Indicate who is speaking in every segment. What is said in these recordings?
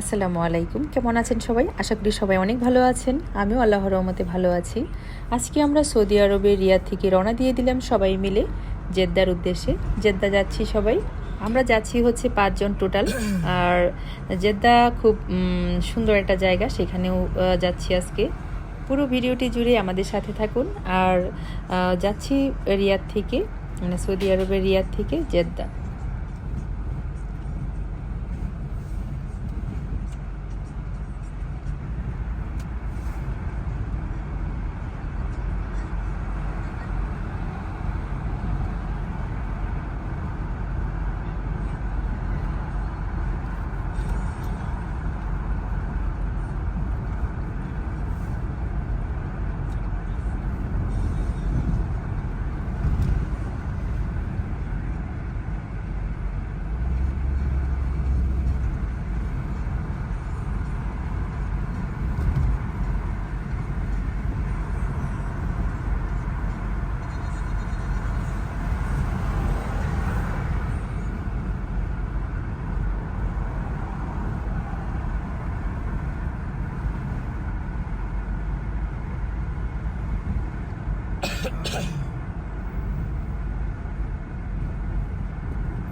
Speaker 1: আসসালামু আলাইকুম। কেমন আছেন সবাই? আশা করি সবাই অনেক ভালো আছেন। আমিও আল্লাহর রহমতে ভালো আছি। আজকে আমরা সৌদি আরবের রিয়াদ থেকে রওনা দিয়ে দিলাম সবাই মিলে জেদ্দার উদ্দেশ্যে। জেদ্দা যাচ্ছি সবাই। আমরা যাচ্ছি হচ্ছে পাঁচজন টোটাল। আর জেদ্দা খুব সুন্দর একটা জায়গা। সেখানেও যাচ্ছি আজকে। পুরো ভিডিওটি জুড়ে আমাদের সাথে থাকুন। আর যাচ্ছি রিয়াদ থেকে মানে সৌদি আরবের রিয়াদ থেকে জেদ্দা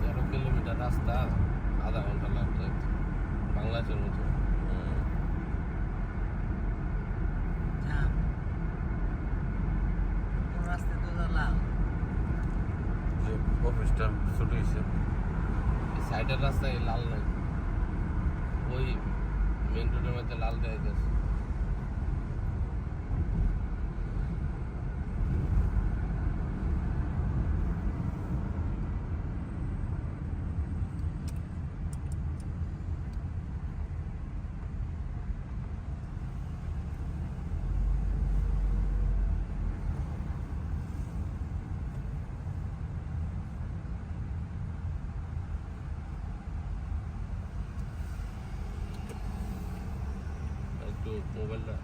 Speaker 2: তেরো কিলোমিটার রাস্তা আধা ঘণ্টা লাগবে বাংলাদেশের মতো হুম। যে অফিসটা ছুটি হয়েছে এই সাইডের রাস্তায় লাল নাই। ওই মেন রোডের মধ্যে লাল দেয় গেছে একটু মোবাইলটা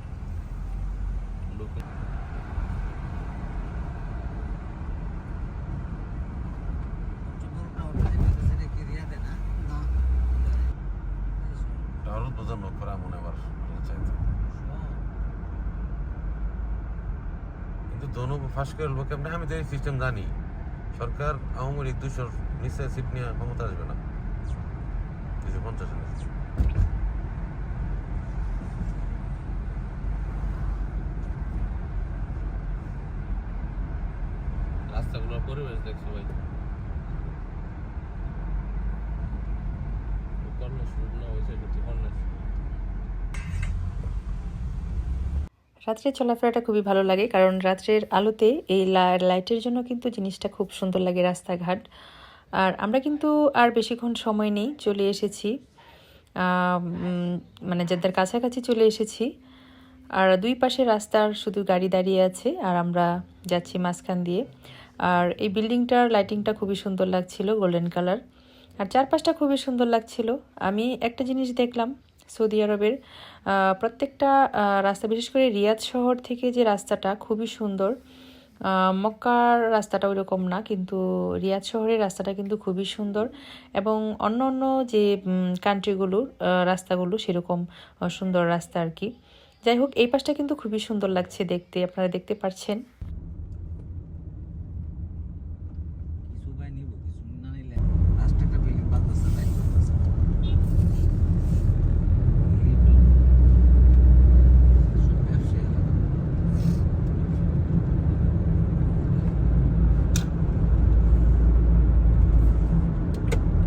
Speaker 2: কিন্তু আমি তো এই সিস্টেম জানি। সরকার আওয়ামী লীগ দুশোর নিচে সিট নিয়ে ক্ষমতা আসবে না। দুশো পঞ্চাশের নিচে পরিবেশ দেখছ ভাই।
Speaker 1: রাত্রে চলাফেরাটা খুবই ভালো লাগে, কারণ রাত্রের আলোতে এই লাইটের জন্য কিন্তু জিনিসটা খুব সুন্দর লাগে রাস্তাঘাট। আর আমরা কিন্তু আর বেশিক্ষণ সময় নেই, চলে এসেছি। মানে যাদের কাছাকাছি চলে এসেছি। আর দুই পাশে রাস্তার শুধু গাড়ি দাঁড়িয়ে আছে, আর আমরা যাচ্ছি মাঝখান দিয়ে। আর এই বিল্ডিংটার লাইটিংটা খুবই সুন্দর লাগছিল গোল্ডেন কালার আর চারপাশটা খুবই সুন্দর লাগছিল। আমি একটা জিনিস দেখলাম, সৌদি আরবের প্রত্যেকটা রাস্তা, বিশেষ করে রিয়াদ শহর থেকে যে রাস্তাটা খুবই সুন্দর মক্কার রাস্তাটা ওইরকম না, কিন্তু রিয়াদ শহরের রাস্তাটা কিন্তু খুবই সুন্দর এবং অন্য অন্য যে কান্ট্রিগুলোর রাস্তাগুলো সেরকম সুন্দর রাস্তা আর কি। যাই হোক, এই পাশটা কিন্তু খুবই সুন্দর লাগছে দেখতে, আপনারা দেখতে পাচ্ছেন
Speaker 3: কিছু বাই নিব কিছু না নিলে লাস্ট একটা বিল্ডিং বাজতেছে লাইট করতেছে সব ব্যবসায়ী এলাকা।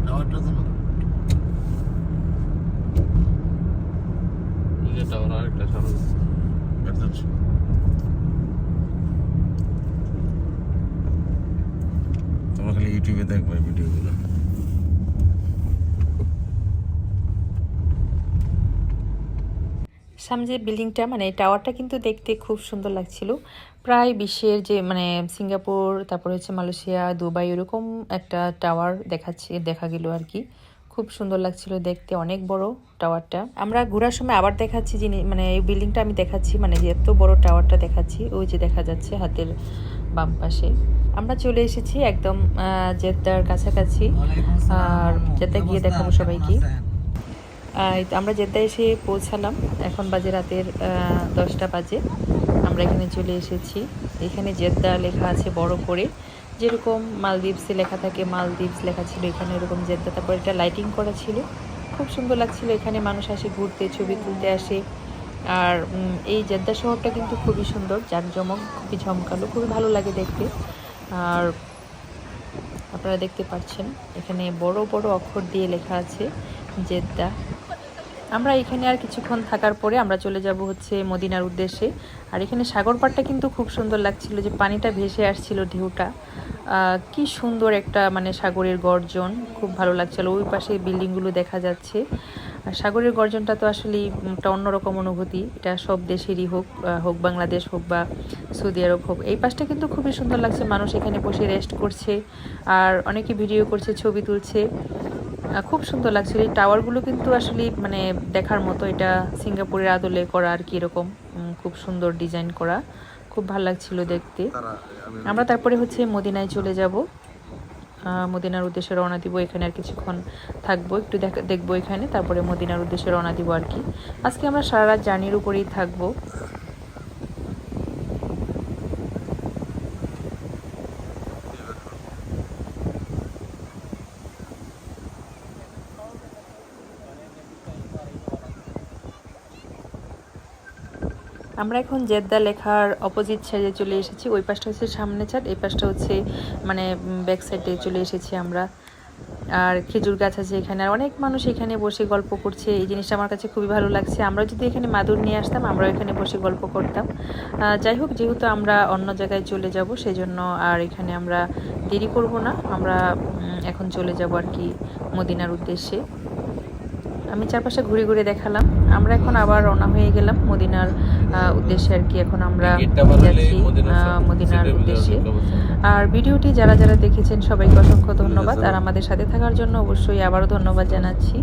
Speaker 2: টাওয়ারটা তো না ইয়ে টাওয়ার আরেকটা সামনে খালি ইউটিউবে ভিডিওগুলো।
Speaker 1: সামনে যে বিল্ডিংটা মানে টাওয়ারটা কিন্তু দেখতে খুব সুন্দর লাগছিল। প্রায় বিশ্বের যে মানে সিঙ্গাপুর, তারপর হচ্ছে মালয়েশিয়া, দুবাই, এরকম একটা টাওয়ার দেখাচ্ছে, দেখা গেল আর কি। খুব সুন্দর লাগছিল দেখতে, অনেক বড় টাওয়ারটা। আমরা ঘোরার সময় আবার দেখাচ্ছি যিনি মানে এই বিল্ডিংটা আমি দেখাচ্ছি মানে যে এত বড় টাওয়ারটা দেখাচ্ছি, ওই যে দেখা যাচ্ছে হাতের বাম পাশে। আমরা চলে এসেছি একদম জেদ্দার কাছাকাছি, আর জেদ্দা গিয়ে? দেখাবো সবাইকে। আমরা জেদ্দা এসে পৌঁছালাম, এখন বাজে রাতের দশটা বাজে। আমরা এখানে চলে এসেছি। এখানে জেদ্দা লেখা আছে বড় করে। যেরকম মালদ্বীপসে লেখা থাকে, মালদ্বীপস লেখা ছিল এখানে, এরকম জেদ্দা তারপর এটা লাইটিং করা ছিল। খুব সুন্দর লাগছিল এখানে মানুষ আসে, ঘুরতে, ছবি তুলতে আসে। আর এই জেদ্দা শহরটা কিন্তু খুবই সুন্দর, জাঁকজমক, খুবই ঝমকালো, খুবই ভালো লাগে দেখতে। আর আপনারা দেখতে পাচ্ছেন, এখানে বড় বড় অক্ষর দিয়ে লেখা আছে জেদ্দা। আমরা এখানে আর কিছুক্ষণ থাকার পরে আমরা চলে যাব হচ্ছে মদিনার উদ্দেশ্যে। আর এখানে সাগর পাড়টা কিন্তু খুব সুন্দর লাগছিল যে পানিটা ভেসে আসছিল ঢেউটা। কি সুন্দর একটা মানে সাগরের গর্জন, খুব ভালো লাগছিল। ওই পাশে বিল্ডিংগুলো দেখা যাচ্ছে। আর সাগরের গর্জনটা তো আসলে একটা অন্যরকম অনুভূতি। এটা সব দেশেরই হোক হোক বাংলাদেশ হোক বা সৌদি আরব হোক। এই পাশটা কিন্তু খুবই সুন্দর লাগছে। মানুষ এখানে বসে রেস্ট করছে। আর অনেকে ভিডিও করছে, ছবি তুলছে। খুব সুন্দর লাগছিল এই টাওয়ারগুলো কিন্তু আসলে মানে দেখার মতো এটা সিঙ্গাপুরের আদলে করা আর কি এরকম খুব সুন্দর ডিজাইন করা। খুব ভালো লাগছিল দেখতে। আমরা তারপরে হচ্ছে মদিনায় চলে যাব। মদিনার উদ্দেশ্যে রওনা দিব। এখানে আর কিছুক্ষণ থাকব একটু দেখা- দেখব এখানে তারপরে মদিনার উদ্দেশ্যে রওনা দিব আর কি। আজকে আমরা সারা রাত জার্নির উপরেই থাকব। আমরা এখন জেদ্দা লেখার অপোজিট সাইডে চলে এসেছি। ওই পাশটা হচ্ছে সামনে ছাদ এই পাশটা হচ্ছে মানে ব্যাক সাইডে চলে এসেছি আমরা। আর খেজুর গাছ আছে এখানে। আর অনেক মানুষ এখানে বসে গল্প করছে। এই জিনিসটা আমার কাছে খুবই ভালো লাগছে। আমরা যদি এখানে মাদুর নিয়ে আসতাম, আমরাও এখানে বসে গল্প করতাম। যাই হোক, যেহেতু আমরা অন্য জায়গায় চলে যাব, সেজন্য আর এখানে আমরা দেরি করব না। আমরা এখন চলে যাব আর কি মদিনার উদ্দেশ্যে। আমি চারপাশে ঘুরে ঘুরে দেখালাম। আমরা এখন আবার রওনা হয়ে গেলাম মদিনার উদ্দেশ্যে আর কি। এখন আমরা যাচ্ছি মদিনার উদ্দেশ্যে। আর ভিডিওটি যারা যারা দেখেছেন সবাইকে অসংখ্য ধন্যবাদ। আর আমাদের সাথে থাকার জন্য অবশ্যই আবারও ধন্যবাদ জানাচ্ছি।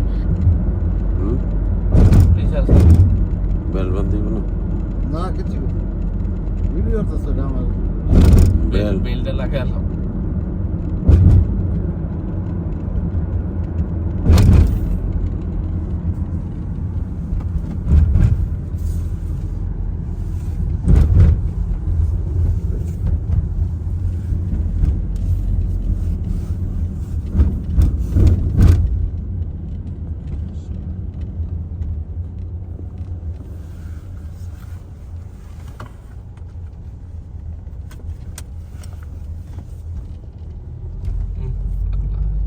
Speaker 2: বেল না?
Speaker 4: না কিছু। ভিডিও করতেছে আমার
Speaker 2: বেল
Speaker 3: বেলটা লাগালাম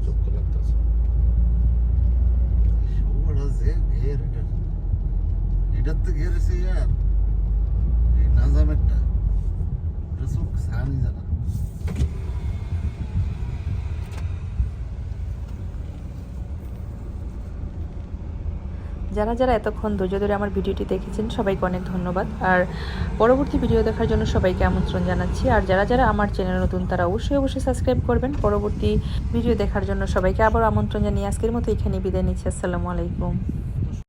Speaker 3: চোখ লাগতেছে
Speaker 4: ওটা যে ঘের এটা এটার তো ঘের এসে আর এই নাজামেরটা এটা সব সানি জানা
Speaker 1: যারা যারা এতক্ষণ ধৈর্য ধরে আমার ভিডিওটি দেখেছেন, সবাইকে অনেক ধন্যবাদ। আর পরবর্তী ভিডিও দেখার জন্য সবাইকে আমন্ত্রণ জানাচ্ছি। আর যারা যারা আমার চ্যানেল নতুন, তারা অবশ্যই অবশ্যই সাবস্ক্রাইব করবেন। পরবর্তী ভিডিও দেখার জন্য সবাইকে আবার আমন্ত্রণ জানিয়ে আজকের মতো এখানে বিদায় নিচ্ছি। আসসালামু আলাইকুম।